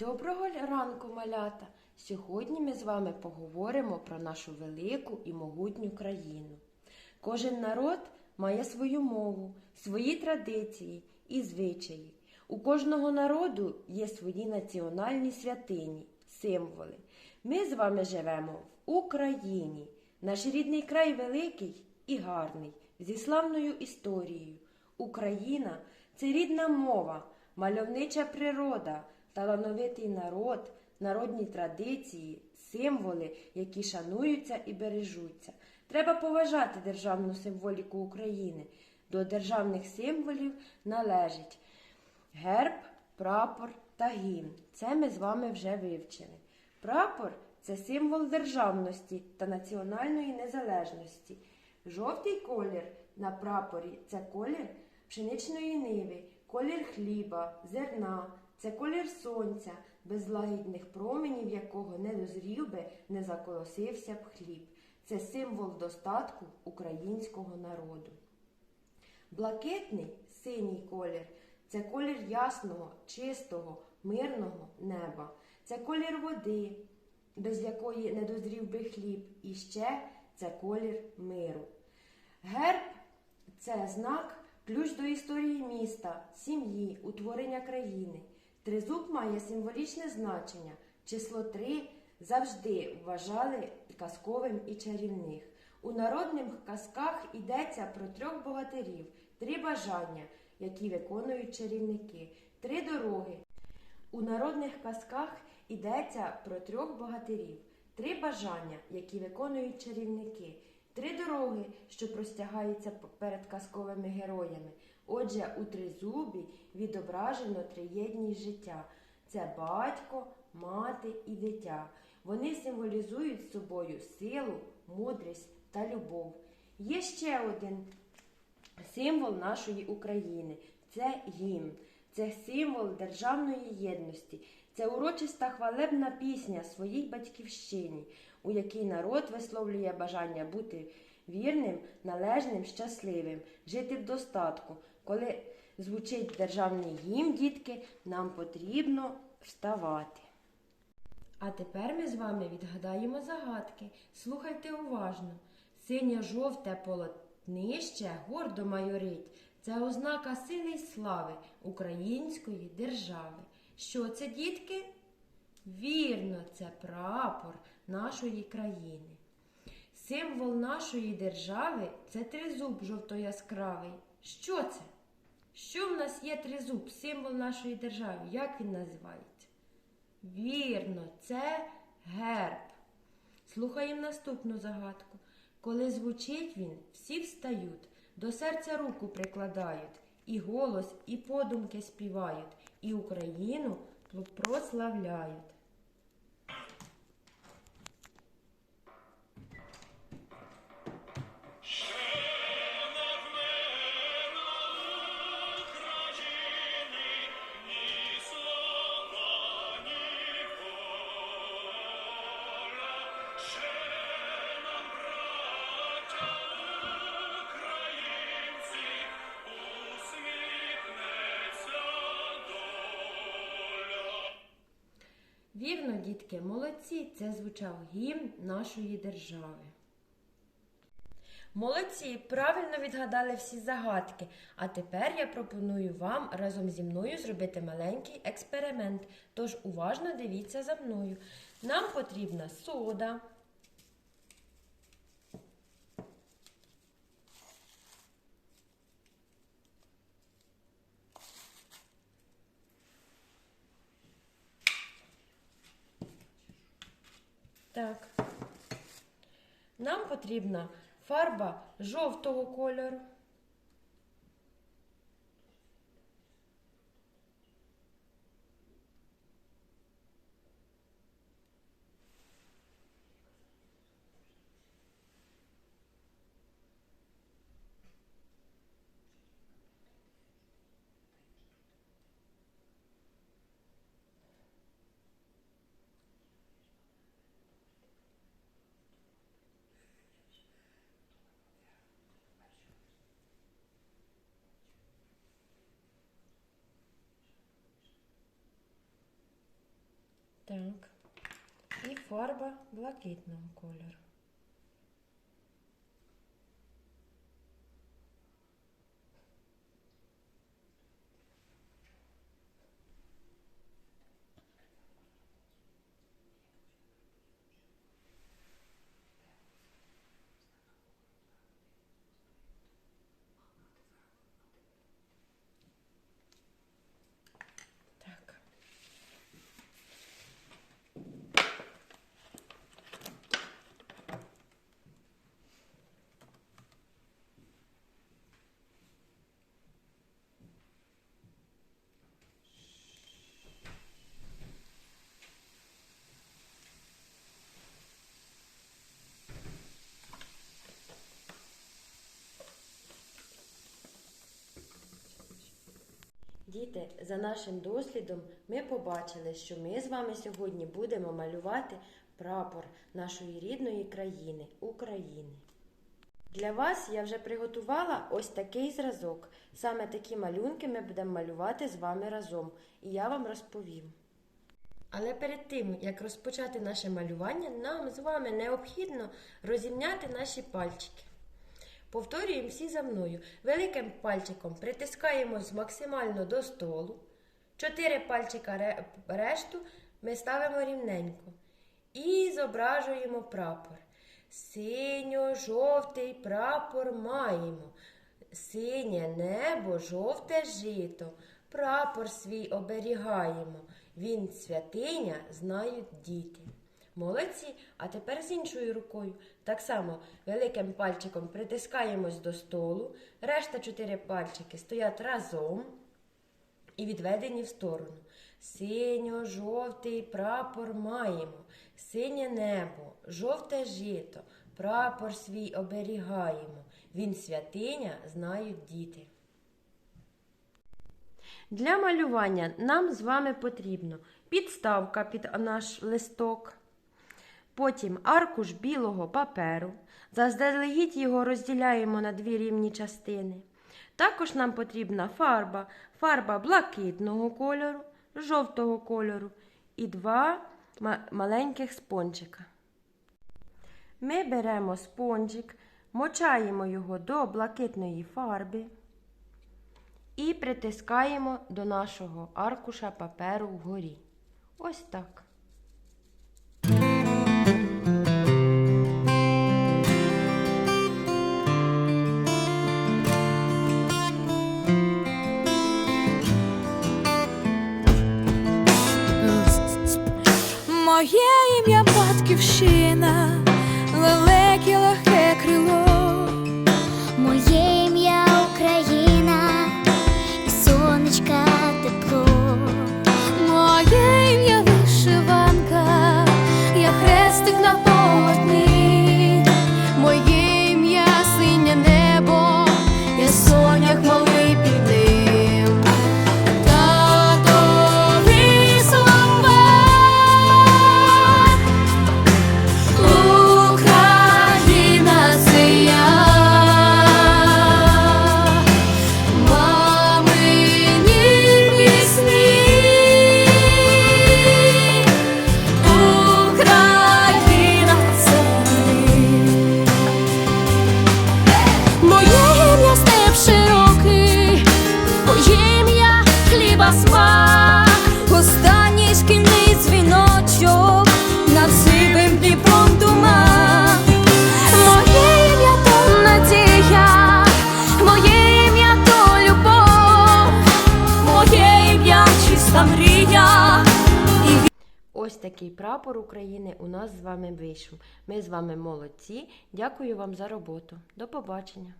Доброго ранку, малята! Сьогодні ми з вами поговоримо про нашу велику і могутню країну. Кожен народ має свою мову, свої традиції і звичаї. У кожного народу є свої національні святині, символи. Ми з вами живемо в Україні. Наш рідний край великий і гарний, зі славною історією. Україна це рідна мова, мальовнича природа, талановитий народ, народні традиції, символи, які шануються і бережуться. Треба поважати державну символіку України. До державних символів належить герб, прапор та гімн. Це ми з вами вже вивчили. Прапор це символ державності та національної незалежності. Жовтий колір на прапорі це колір пшеничної ниви, колір хліба, зерна, це колір сонця, без лагідних променів якого не дозрів би, не заколосився б хліб. Це символ достатку українського народу. Блакитний синій колір це колір ясного, чистого, мирного неба. Це колір води, без якої не дозрів би хліб, і ще це колір миру. Герб це знак, ключ до історії міста, сім'ї, утворення країни. Тризуб має символічне значення. Число три завжди вважали казковим і чарівних. У народних казках йдеться про трьох богатирів, три бажання, які виконують чарівники, три дороги. У народних казках йдеться про трьох богатирів, три бажання, які виконують чарівники, три дороги, що простягаються перед казковими героями. Отже, у тризубі відображено триєдність життя. Це батько, мати і дитя. Вони символізують собою силу, мудрість та любов. Є ще один символ нашої України це гімн. Це символ державної єдності, це урочиста хвалебна пісня своїй батьківщині, у якій народ висловлює бажання бути вірним, належним, щасливим, жити в достатку. Коли звучить державний гімн, дітки, нам потрібно вставати. А тепер ми з вами відгадаємо загадки. Слухайте уважно. Синє-жовте полотнище гордо майорить. Це ознака сили й слави української держави. Що це, дітки? Вірно, це прапор нашої країни. Символ нашої держави це тризуб жовто-яскравий. Що це? Що в нас є тризуб, символ нашої держави? Як він називається? Вірно, це герб. Слухаємо наступну загадку. Коли звучить він, всі встають, до серця руку прикладають, і голос, і подумки співають, і Україну прославляють. Вірно, дітки, молодці, це звучав гімн нашої держави. Молодці, правильно відгадали всі загадки. А тепер я пропоную вам разом зі мною зробити маленький експеримент. Тож уважно дивіться за мною. Нам потрібна сода. Так. Нам потрібна фарба жовтого кольору. Так. І фарба блакитного кольору. Так. Діти, за нашим дослідом ми побачили, що ми з вами сьогодні будемо малювати прапор нашої рідної країни України. Для вас я вже приготувала ось такий зразок. Саме такі малюнки ми будемо малювати з вами разом, і я вам розповім. Але перед тим, як розпочати наше малювання, нам з вами необхідно розімняти наші пальчики. Повторюємо всі за мною. Великим пальчиком притискаємось максимально до столу. Чотири пальчика решту ми ставимо рівненько. І зображуємо прапор. Синьо-жовтий прапор маємо. Синє небо, жовте жито. Прапор свій оберігаємо. Він святиня, знають діти. Молодці, а тепер з іншою рукою. Так само великим пальчиком притискаємось до столу, решта чотири пальчики стоять разом і відведені в сторону. Синьо-жовтий прапор маємо, синє небо, жовте жито, прапор свій оберігаємо. Він святиня, знають діти. Для малювання нам з вами потрібно підставка під наш листок, потім аркуш білого паперу. Заздалегідь його розділяємо на дві рівні частини. Також нам потрібна фарба, фарба блакитного кольору, жовтого кольору і два маленьких спончика. Ми беремо спонжик, мочаємо його до блакитної фарби і притискаємо до нашого аркуша паперу вгорі. Ось так. Такий прапор України у нас з вами вийшов. Ми з вами молодці. Дякую вам за роботу. До побачення.